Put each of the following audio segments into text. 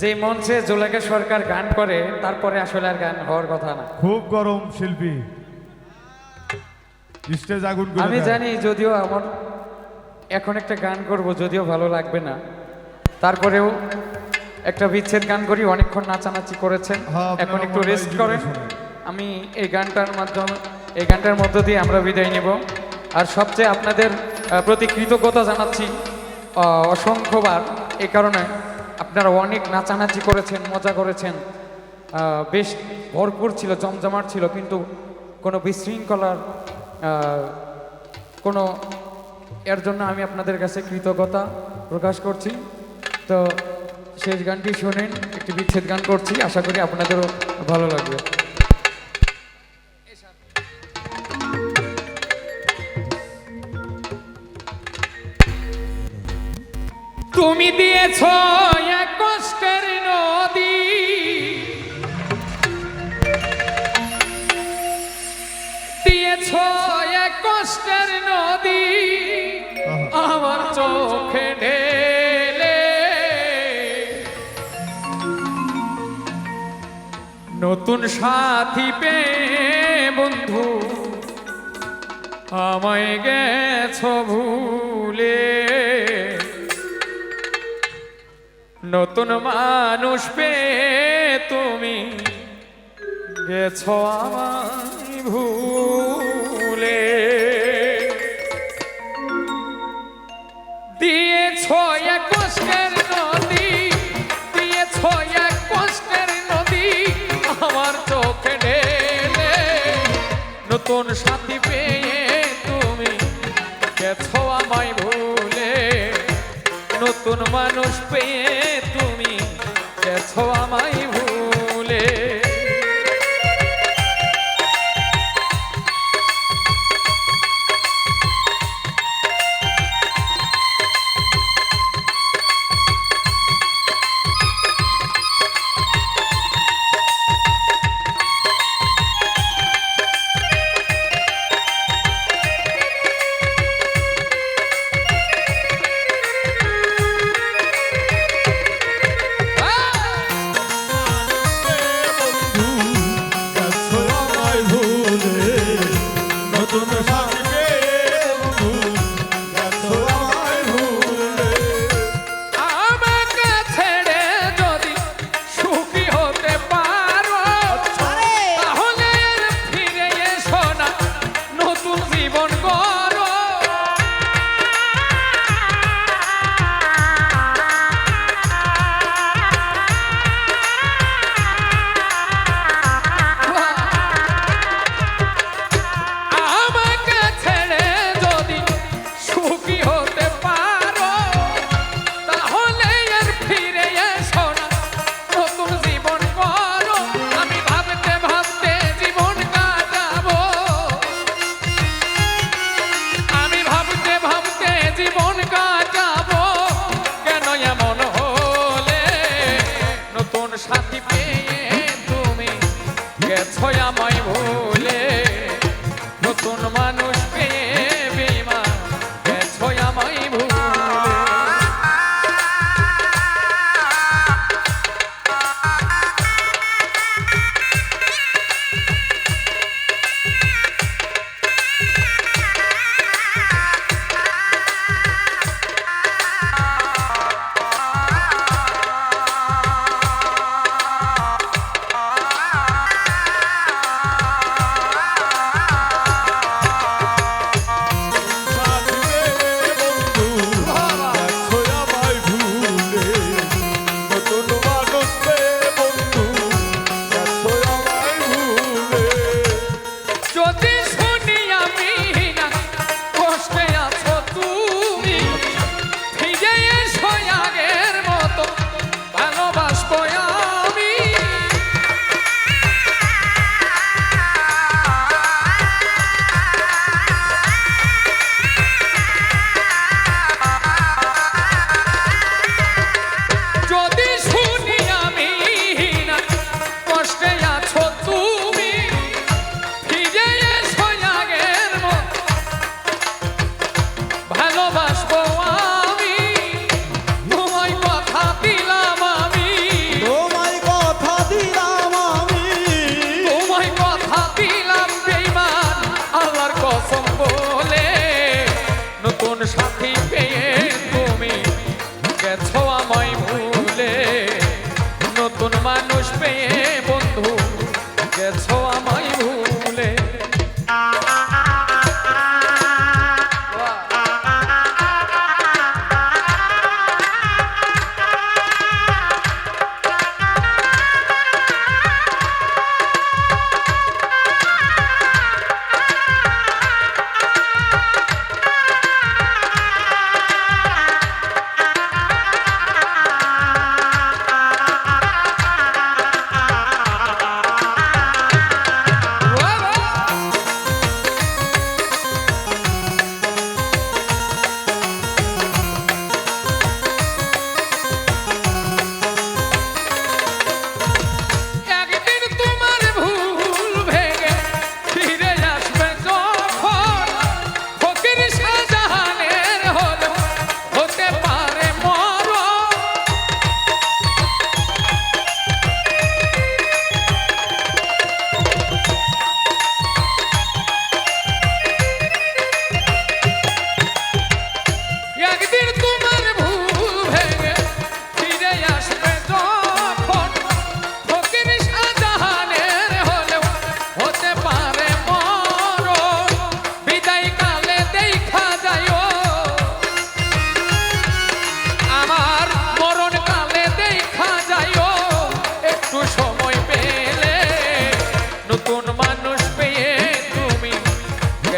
যে মঞ্চে জোলাকে সরকার গান করে তারপরে আসলে আর গান হওয়ার কথা না। খুব গরম শিল্পী। স্টেজ আগুন আমি জানি যদিও আমার এখন একটা গান করব যদিও ভালো লাগবে না। তারপরেও একটা বিচ্ছেদ গান করি অনেকক্ষণ নাচানাচি করেছেন। হ্যাঁ, এখন একটু রেস্ট করেন। আমি এই গানটার মাধ্যমে এই গানটার মধ্য দিয়ে আমরা বিদায় নেব। আর সবচেয়ে আপনাদের প্রতি কৃতজ্ঞতা জানাচ্ছি অসংখ্যবার। এই কারণে আপনারা অনেক নাচানাচি করেছেন, মজা করেছেন। বেশ ভরপুর ছিল, জমজমাট ছিল, কিন্তু কোনো বিশৃঙ্খলার কোনো এর জন্য আমি আপনাদের কাছে কৃতজ্ঞতা প্রকাশ করছি। তো শেষ গানটি শোনেন, একটি বিচ্ছেদ গান করছি, আশা করি আপনাদেরও ভালো লাগবে। তুমি দিয়েছ এক কষ্টের নদী। দিয়েছ এক কষ্টের নদী। আমার চোখে ঢেলে। নতুন সাথী পে বন্ধু, আমায় গেছ ভুলে। নতুন মানুষ পে তুমি গেছো আমায় ভুলে। দিয়েছ এক কষ্টের নদী, দিয়েছ এক কষ্টের নদী, আমার চোখে ঢেলে। নতুন সাথী পেয়ে নতুন মানুষ পেয়ে তুমি গেছো আমায়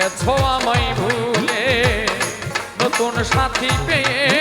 গেছো আমায় ভুলে। নতুন সাথী পেয়ে